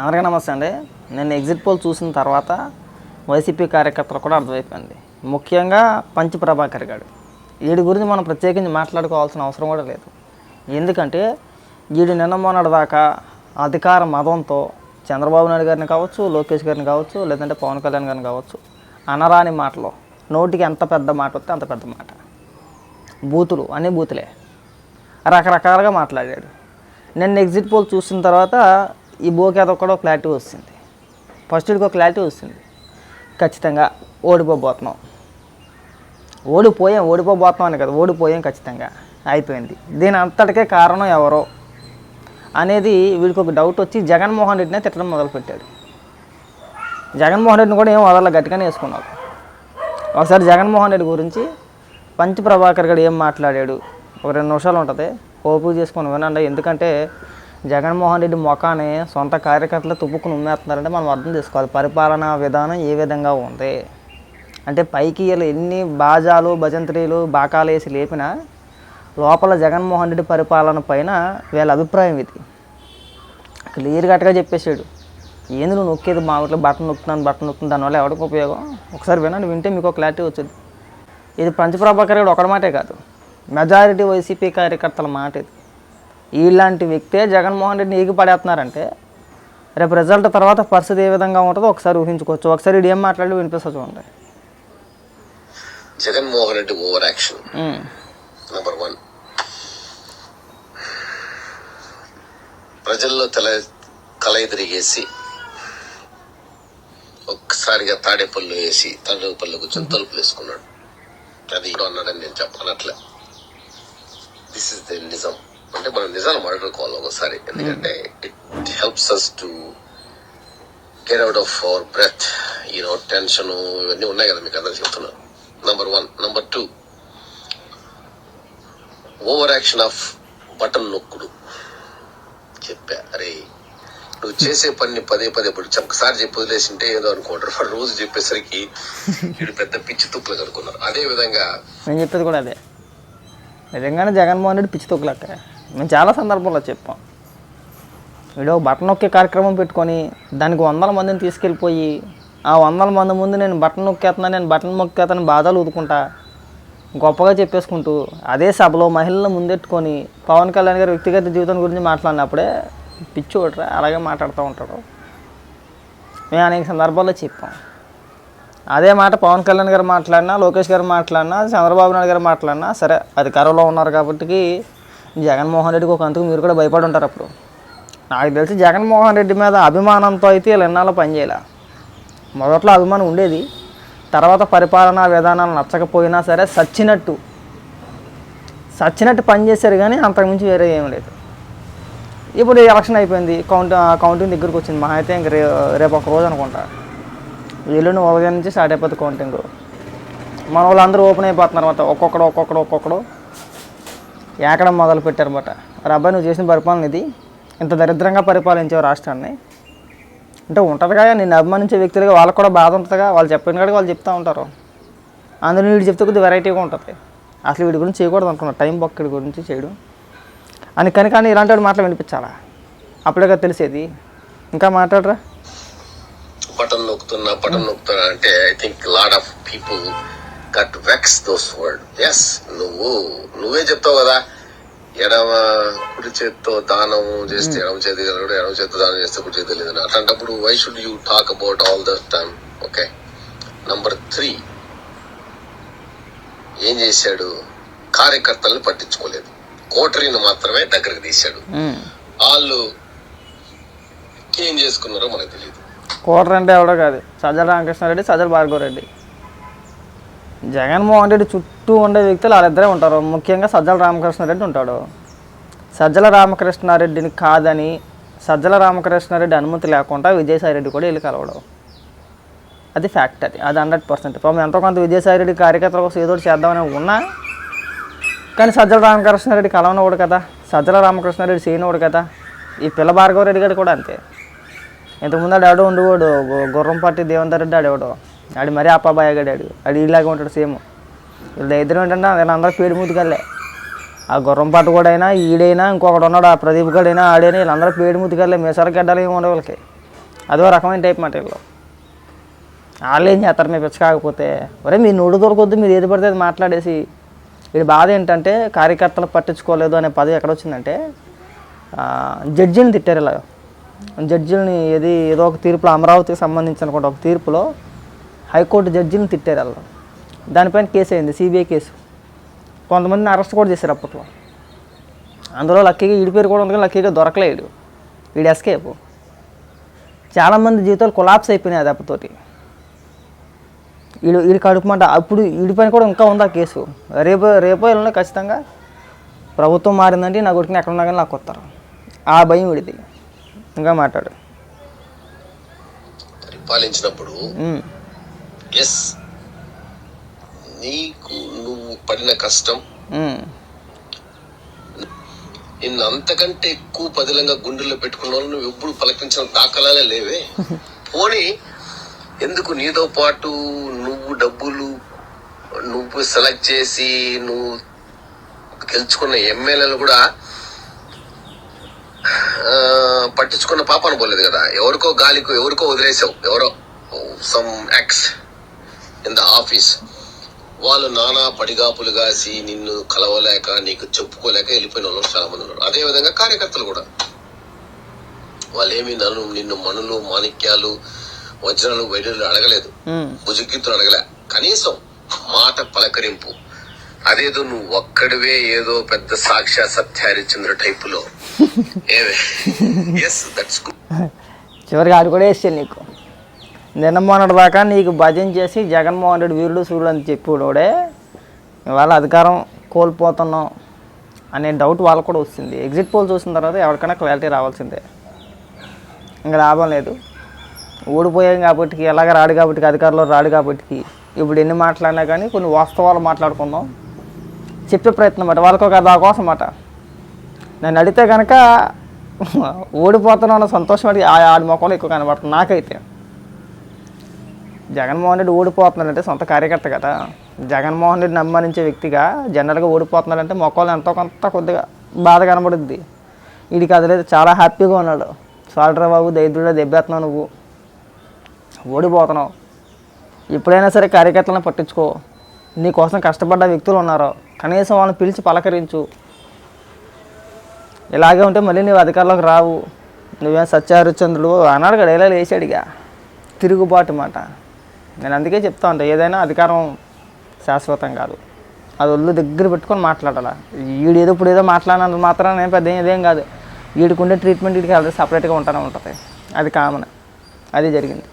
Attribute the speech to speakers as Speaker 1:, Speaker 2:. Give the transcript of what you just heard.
Speaker 1: అందరికీ నమస్తే అండి. నేను ఎగ్జిట్ పోల్ చూసిన తర్వాత వైసీపీ కార్యకర్తలు కూడా అర్థమైపోయింది. ముఖ్యంగా పంచ ప్రభాకర్ గారు. వీడి గురించి మనం ప్రత్యేకించి మాట్లాడుకోవాల్సిన అవసరం కూడా లేదు. ఎందుకంటే వీడు నిన్న మొన్నటి దాకా అధికార మదంతో చంద్రబాబు నాయుడు గారిని కావచ్చు లోకేష్ గారిని కావచ్చు లేదంటే పవన్ కళ్యాణ్ గారిని కావచ్చు అనరాని మాటలు నోటికి ఎంత పెద్ద మాట వస్తే అంత పెద్ద మాట. బూతులు అన్నీ బూతులే. రకరకాలుగా మాట్లాడాడు. నేను ఎగ్జిట్ పోల్ చూసిన తర్వాత ఈ బోకేత కూడా క్లారిటీ వస్తుంది. ఫస్ట్ ఒక క్లారిటీ వస్తుంది. ఖచ్చితంగా ఓడిపోబోతున్నాం. ఓడిపోయాం ఓడిపోబోతున్నాం అని కదా ఓడిపోయాం ఖచ్చితంగా. అయిపోయింది. దీని అంతటికే కారణం ఎవరో అనేది వీడికి ఒక డౌట్ వచ్చి జగన్మోహన్ రెడ్డినే తిట్టడం మొదలుపెట్టాడు. జగన్మోహన్ రెడ్డిని కూడా ఏం వదల గట్టిగానే వేసుకున్నాడు ఒకసారి జగన్మోహన్ రెడ్డి గురించి పంచ ప్రభాకర్ గారు ఏం మాట్లాడాడు? ఒక రెండు నిమిషాలు ఉంటుంది. ఓపిక చేసుకొని వినండి. ఎందుకంటే జగన్మోహన్ రెడ్డి ముఖాన్ని సొంత కార్యకర్తలు తుప్పుకుని ఉమ్మేస్తున్నారంటే మనం అర్థం చేసుకోవాలి. పరిపాలనా విధానం ఏ విధంగా ఉంది? అంటే పైకి ఎన్ని బాజాలు భజంత్రీలు బాకాలు వేసి లేపినా లోపల జగన్మోహన్ రెడ్డి పరిపాలన పైన వీళ్ళ అభిప్రాయం ఇది. క్లియర్ కట్గా చెప్పేశాడు. ఏంది నువ్వు నొక్కేది? మా ఊట్లో బటన్ నొక్కుతున్నాను బటన్ నొక్కుతుంది దానివల్ల ఎవరికి ఉపయోగం? ఒకసారి వినండి వింటే మీకు క్లారిటీ వచ్చింది. ఇది పంచప్రభాకర్ గారు ఒకటి మాటే కాదు. మెజారిటీ వైసీపీ కార్యకర్తల మాట ఇది. ఇలాంటి వ్యక్తే జగన్మోహన్ రెడ్డిని ఏగి పడేస్తున్నారంటే రేపు రిజల్ట్ తర్వాత పరిస్థితి ఏ విధంగా ఉంటుందో ఒకసారి ఊహించుకోవచ్చు. ఒకసారి ఇది ఏం మాట్లాడి వినిపిస్తా చూడండి.
Speaker 2: Jaganmohan Reddy over action. Number one ప్రజల్లో తల కలయి తిరిగేసి ఒక్కసారిగా తాడేపల్లి వేసి తాడేపల్లి కూర్చొని తలుపులు వేసుకున్నాడు. అది అన్నాడని నేను చెప్పనట్లే దిస్ ఇస్ ద నిజం. అంటే మనం నిజాలు మాట్లాడుకోవాలి ఒకసారి. ఎందుకంటే it helps us to get out of our breath you know tension ఇవన్నీ ఉన్నాయి కదా మీకు అందరు చెప్తున్నాను number one number two over action off button నొక్కుడు. చెప్పా. అరే నువ్వు చేసే పని పదే పదే ఇప్పుడు ఒకసారి చెప్పి వదిలేసింటే ఏదో అనుకుంటారు. వాడు రోజు చెప్పేసరికి వీడు పెద్ద పిచ్చి తుప్పులు అనుకున్నారు అదే విధంగా
Speaker 1: నేను చెప్పేది కూడా అదే. నిజంగానే జగన్మోహన్ రెడ్డి పిచ్చి తొక్కులక్క. మేము చాలా సందర్భంలో చెప్పాం. వీడు బట్టన్ నొక్కే కార్యక్రమం పెట్టుకొని దానికి వందల మందిని తీసుకెళ్ళిపోయి ఆ వందల మంది ముందు నేను బట్టన్ నొక్కేస్తున్నా నేను బట్టన్ నొక్కేస్తాను బాధలు ఊదుకుంటా గొప్పగా చెప్పేసుకుంటూ అదే సభలో మహిళలను ముందెట్టుకొని పవన్ కళ్యాణ్ గారి వ్యక్తిగత జీవితం గురించి మాట్లాడినప్పుడే పిచ్చి అలాగే మాట్లాడుతూ ఉంటాడు. మేము అనేక సందర్భాల్లో చెప్పాం. అదే మాట పవన్ కళ్యాణ్ గారు మాట్లాడినా లోకేష్ గారు మాట్లాడినా చంద్రబాబు నాయుడు గారు మాట్లాడినా సరే అధికారంలో ఉన్నారు కాబట్టి జగన్మోహన్ రెడ్డికి ఒక అంతకు మీరు కూడా భయపడి ఉంటారు అప్పుడు. నాకు తెలిసి జగన్మోహన్ రెడ్డి మీద అభిమానంతో అయితే వీళ్ళు ఎన్నాళ్ళు పనిచేయాల మొదట్లో అభిమానం ఉండేది. తర్వాత పరిపాలనా విధానాలు నచ్చకపోయినా సరే సచ్చినట్టు సచ్చినట్టు పనిచేశారు కానీ అంతకుమించి వేరే ఏం లేదు. ఇప్పుడు ఎలక్షన్ అయిపోయింది. కౌంట్ కౌంటింగ్ దగ్గరికి వచ్చింది. మహా అయితే ఇంక రే రేపు ఒక రోజు అనుకుంటా. ఎల్లుండి ఉదయం నుంచి స్టార్ట్ అయిపోతుంది కౌంటింగ్. మన వాళ్ళందరూ ఓపెన్ అయిపోతున్నారు అనమాట ఒక్కొక్కడు ఒక్కొక్కడు ఒక్కొక్కడు. ఏకడం మొదలు పెట్టారన్నమాట మరి అబ్బాయి నువ్వు చేసిన పరిపాలన ఇది. ఇంత దరిద్రంగా పరిపాలించావు రాష్ట్రాన్ని. అంటే ఉంటుందిగా నిన్ను అభిమానించే వ్యక్తులుగా వాళ్ళకు కూడా బాధ ఉంటుందిగా. వాళ్ళు చెప్పిన కాడికి వాళ్ళు చెప్తూ ఉంటారు. అందులో వీడు చెప్తే కొద్దిగా వెరైటీగా ఉంటుంది. అసలు వీడి గురించి చేయకూడదు అనుకున్నా. టైం బొక్కడి గురించి చేయడం. అని కానీ కానీ ఇలాంటి వాడు మాటలు వినిపించాలా? అప్పుడే తెలిసేది. ఇంకా మాట్లాడరా?
Speaker 2: బటన్ నొక్కుతున్నా బటన్ నొక్కుతున్నా అంటే I think lot of people got vex those words నువ్వు నువ్వే చెప్తావు కదా. ఎడమ కుడి చేత్తో దానం చేస్తే ఎడమ చేతి కలగడు ఎడమ చేత్తో దానం చేస్తే కుడి చేతి లేదు అట్లాంటప్పుడు why should you talk about all the time okay number three ఏం చేశాడు? కార్యకర్తల్ని పట్టించుకోలేదు. కోటరీని మాత్రమే దగ్గరికి తీశాడు. వాళ్ళు ఏం చేసుకున్నారో మనకు తెలియదు
Speaker 1: కోటర్ అంటే ఎవడో కాదు. సజ్జల రామకృష్ణారెడ్డి సజ్జల భార్గవరెడ్డి. జగన్మోహన్ రెడ్డి చుట్టూ ఉండే వ్యక్తులు వాళ్ళిద్దరే ఉంటారు. ముఖ్యంగా సజ్జల రామకృష్ణారెడ్డి ఉంటాడు. సజ్జల రామకృష్ణారెడ్డిని కాదని సజ్జల రామకృష్ణారెడ్డి అనుమతి లేకుండా విజయసాయిరెడ్డి కూడా వెళ్ళి కలవడం. అది ఫ్యాక్ట్ అది. అది హండ్రెడ్ పర్సెంట్. పాపం ఎంతో కొంత విజయసాయిరెడ్డి కార్యకర్తల కోసం ఏదో చేద్దామని ఉన్నా కానీ సజ్జల రామకృష్ణారెడ్డి కలవనవాడు కదా. సజ్జల రామకృష్ణారెడ్డి చేయనవాడు కదా. ఈ పిల్ల భార్గవరెడ్డి గారు కూడా అంతే. ఇంతకుముందు ఆడు ఉండేవాడు గు- గుర్రం రెడ్డి ఆడేవాడు. ఆడు మరీ అప్పాబాయ్ అడిగాడు ఆడు. ఇలాగే ఉంటాడు సేమ్. వీళ్ళ ఇద్దరు ఏంటంటే వీళ్ళందరూ పేరు ముద్దుకెళ్ళే ఆ గుర్రం పట్టు కూడా అయినా ఈడైనా ఇంకొకడు ఉన్నాడు ఆ ప్రదీప్ గడైనా ఆడైనా వీళ్ళందరూ పేరు ముద్దుకెళ్ళే మీసాల గడ్డలు ఏమి ఉండవు వీళ్ళకి. అదో రకమైన టైప్ మాట వీళ్ళు. వాళ్ళు ఏం చేస్తారు? మీ పిచ్చ కాకపోతే. ఒరే మీ నోడు దొరకొద్దు మీరు ఏది పడితే అది మాట్లాడేసి. వీడి బాధ ఏంటంటే కార్యకర్తలు పట్టించుకోలేదు అనే పదవి ఎక్కడ వచ్చిందంటే జడ్జిని తిట్టారు ఇలా జడ్జిని ఏది ఏదో ఒక తీర్పులో అమరావతికి సంబంధించిన కూడా ఒక తీర్పులో హైకోర్టు జడ్జిని తిట్టారు వాళ్ళు. దానిపైన కేసు అయింది సిబిఐ కేసు. కొంతమందిని అరెస్ట్ కూడా చేశారు అప్పట్లో. అందులో లక్కీగా ఈడి పేరు కూడా ఉంది కానీ లక్కీగా దొరకలేడు. వీడి ఎస్కేప్. చాలామంది జీవితాలు కొలాప్స్ అయిపోయినాయి ఆ దెబ్బతోటి. వీడు వీడి కడుపుమంట అప్పుడు వీడి పైన కూడా ఇంకా ఉంది ఆ కేసు. రేపు రేపో ఎల్లుండో ఖచ్చితంగా ప్రభుత్వం మారిందంటే నా కొడుకుని ఎక్కడ ఉన్నా కానీ నాకు వస్తారు ఆ భయం వీడిది. ఇంకా మాట్లాడు.
Speaker 2: పరిపాలించినప్పుడు ఎస్. నీకు నువ్వు పడిన కష్టం. నిన్ను అంతకంటే ఎక్కువ పదిలంగా గుండెల్లో పెట్టుకున్న వాళ్ళు నువ్వు ఎప్పుడు పలకించిన దాఖలాలే లేవే. పోనీ ఎందుకు నీతో పాటు నువ్వు డబ్బులు నువ్వు సెలెక్ట్ చేసి నువ్వు గెలుచుకున్న ఎమ్మెల్యేలు కూడా పట్టించుకున్న పాపన పోలేదు కదా. ఎవరికో గాలికో ఎవరికో వదిలేసావు. ఎవరో some ex in the office వాళ్ళు నానా పడిగాపులు కాసి నిన్ను కలవలేక నీకు చెప్పుకోలేక వెళ్ళిపోయిన వాళ్ళు చాలా మంది ఉన్నారు. అదే విధంగా కార్యకర్తలు కూడా. వాళ్ళేమి నన్ను నిన్ను మనులు మాణిక్యాలు వజ్రాలు వైద్యులు అడగలేదు.
Speaker 1: ఉమ్.
Speaker 2: భుజకీర్తులు అడగలే. కనీసం మాట పలకరింపు. అదేదో నువ్వు ఒక్కడివే ఏదో పెద్ద సాక్ష్య సత్యహరిచంద్ర టైపులో. ఏవే ఎస్ దట్స్ గుడ్
Speaker 1: చివరికి ఆడు కూడా వేసాను నీకు. నిన్న మొన్నటి దాకా నీకు భజన చేసి జగన్మోహన్ రెడ్డి వీరుడు సూర్యుడు అని చెప్పినోడే ఇవాళ అధికారం కోల్పోతున్నాం అనే డౌట్ వాళ్ళకు కూడా వస్తుంది. ఎగ్జిట్ పోల్ చూసిన తర్వాత ఎవరికైనా క్లారిటీ రావాల్సిందే. ఇంకా లాభం లేదు. ఓడిపోయాం కాబట్టి ఎలాగ రాడు కాబట్టి అధికారంలో రాడు కాబట్టి ఇప్పుడు ఎన్ని మాట్లాడినా కానీ కొన్ని వాస్తవాలు మాట్లాడుకుందాం. చెప్పే ప్రయత్నం మాట వాళ్ళకి ఒక దాకోసం మాట నన్ను అడిగితే కనుక ఓడిపోతున్నా సంతోషం అడిగి ఆ- ఆడి మొక్కలు ఎక్కువ కనబడుతుంది నాకైతే. జగన్మోహన్ రెడ్డి ఓడిపోతున్నాడంటే సొంత కార్యకర్త కదా. జగన్మోహన్ రెడ్డిని అభిమానించే వ్యక్తిగా జనరల్గా ఓడిపోతున్నాడంటే మొక్కలు ఎంతో కొంత కొద్దిగా బాధ కనబడుద్ది. వీడికి అది చాలా హ్యాపీగా ఉన్నాడు. సాలరా బాబు దైద్యుడా దెబ్బేస్తున్నావు నువ్వు. ఓడిపోతున్నావు. ఎప్పుడైనా సరే కార్యకర్తలను పట్టించుకో. నీకోసం కష్టపడ్డ వ్యక్తులు ఉన్నారు. కనీసం వాళ్ళని పిలిచి పలకరించు. ఇలాగే ఉంటే మళ్ళీ నువ్వు అధికారంలోకి రావు. నువ్వేం సత్యహరిచంద్రుడు అన్నాడు కదా ఇలా ఇక. తిరుగుబాటు మాట. నేను అందుకే చెప్తా ఉంటా ఏదైనా అధికారం శాశ్వతం కాదు. అది ఒళ్ళు దగ్గర పెట్టుకొని మాట్లాడాలా. వీడు ఏదో ఇప్పుడు ఏదో మాట్లాడినంత మాత్రం నేను పెద్ద ఇదేం కాదు. వీడికి ఉండే ట్రీట్మెంట్ వీడికి సపరేట్గా ఉంటానే ఉంటుంది. అది కామన్ అది జరిగింది.